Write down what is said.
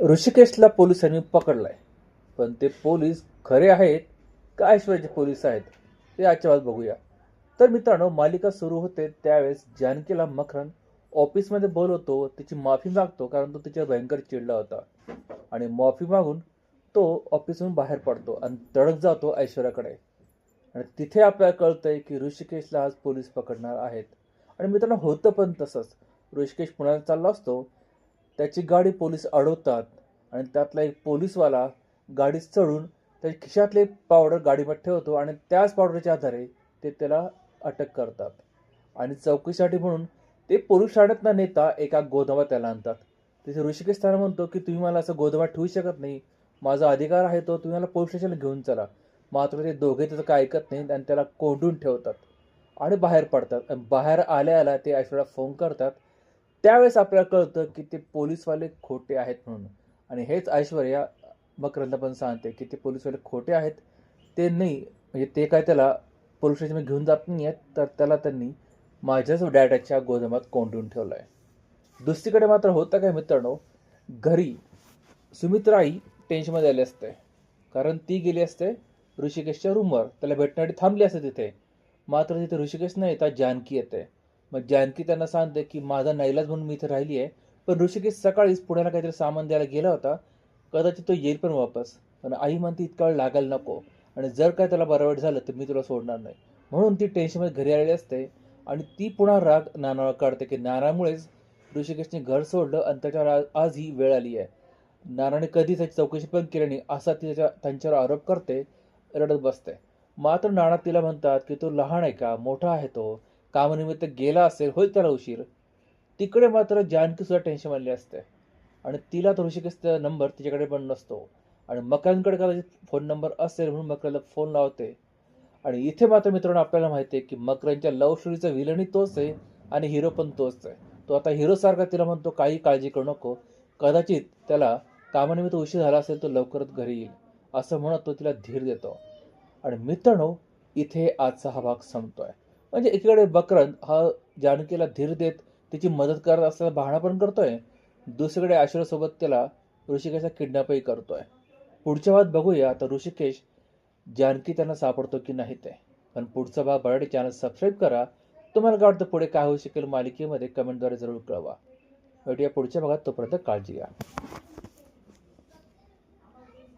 ऋषिकेशला पोलिसांनी पकडलाय. पण ते पोलीस खरे आहेत का ऐश्वर्याचे पोलीस आहेत ते आजच्या वेळेस बघूया. तर मित्रांनो मालिका सुरू होते त्यावेळेस जानकीला मखरन ऑफिसमध्ये बोलवतो तिची माफी मागतो कारण तो तिच्या भयंकर चिडला होता. आणि माफी मागून तो ऑफिसहून बाहेर पडतो आणि तडक जातो ऐश्वर्याकडे. आणि तिथे आपल्याला कळतंय की ऋषिकेशला आज पोलीस पकडणार आहेत. आणि मित्रांनो होतं पण तसंच. ऋषिकेश पुण्याला चालला असतो त्याची गाडी पोलीस अडवतात आणि त्यातला एक पोलीसवाला गाडीत चढून त्याच्या खिशातले पावडर गाडीमध्ये ठेवतो आणि त्याच पावडरच्या आधारे ते त्याला अटक करतात. आणि चौकशीसाठी म्हणून ते पोलीस शाळेत न नेता एका गोदामात त्याला आणतात. तिथे ऋषिकेश त्याला म्हणतो की तुम्ही मला असं गोदामात ठेवू शकत नाही. माझा अधिकार आहे तो तुम्ही मला पोलीस स्टेशनला घेऊन चला. मात्र ते दोघे त्याचं काय ऐकत नाहीत आणि त्याला कोंडून ठेवतात आणि बाहेर पडतात. आणि बाहेर आल्या आल्या ते ऐश्वर्याला फोन करतात त्यावेळेस आपल्याला कळतं की ते पोलीसवाले खोटे आहेत म्हणून. आणि हेच ऐश्वर्या मकरंदा पण सांगते की ते पोलीसवाले खोटे आहेत. ते नाही म्हणजे ते काय त्याला पोलीस स्टेशनला घेऊन जात नाही आहेत तर त्याला त्यांनी माझ्याच डॅडाच्या गोदामात कोंडून ठेवलं आहे दुसरीकडे मात्र होतं काय मित्रांनो घरी सुमित्राई टेन्शनमध्ये आली असते. कारण ती गेली असते ऋषिकेशच्या रूमवर त्याला भेटण्यासाठी थांबली असते तिथे. मात्र तिथे ऋषिकेश न येता जानकी येते. मग जानकी त्यांना सांगते की माझा नैलाज म्हणून मी इथे राहिली आहे पण ऋषिकेश सकाळीच पुण्याला काहीतरी सामान द्यायला गेला होता. कदाचित तो येईल पण वापस. पण आई म्हणते इतका वेळ लागायला नको. आणि जर काय त्याला बरं वाईट झालं तर मी तुला सोडणार नाही. म्हणून ती टेन्शनमध्ये घरी आलेली असते. आणि ती पुन्हा राग नानावर काढते की नानामुळेच ऋषिकेशने घर सोडलं आणि त्याच्यावर आज आज ही वेळ आली आहे नानाने कधी त्याची चौकशी पण केली नाही. असा ती त्याच्या त्यांच्यावर आरोप करते रडत बसते. मात्र नाना तिला म्हणतात की तो लहान आहे का? मोठा आहे तो? कामानिमित्त गेला असेल होईल त्याला उशीर. तिकडे मात्र जानकी सुद्धा टेन्शन आली असते. आणि तिला तो ऋषिकेशचा नंबर तिच्याकडे पण नसतो. आणि मकरांकडे कदाचित फोन नंबर असेल म्हणून मकराला फोन लावते. आणि इथे मात्र मित्रांनो आपल्याला माहिती आहे की मकरांच्या लव्ह स्टोरीचा विलनही तोच आहे आणि हिरो पण तोच आहे. तो आता हिरोसारखा तिला म्हणतो काही काळजी करू नको. कदाचित त्याला कामानिमित्त उशीर झाला असेल तो लवकरच घरी येईल. असं म्हणत तो तिला धीर देतो. आणि मित्रांनो इथे आजचा हा भाग संपतोय. म्हणजे एकीकडे बकरंद हा जानकीला धीर देत तिची मदत करत असताना बहाणा पण करतोय. दुसरीकडे ऐश्वर्यासोबत त्याला ऋषिकेशचा किडनॅपही करतोय. पुढच्या भागात बघूया तर ऋषिकेश जानकी त्यांना सापडतो की नाही ते. पण पुढचा भाग बराडी चॅनल सबस्क्राईब करा. तुम्हाला काय वाटतं पुढे काय होऊ शकेल मालिकेमध्ये कमेंटद्वारे जरूर कळवा. भेटूया पुढच्या भागात तोपर्यंत काळजी घ्या.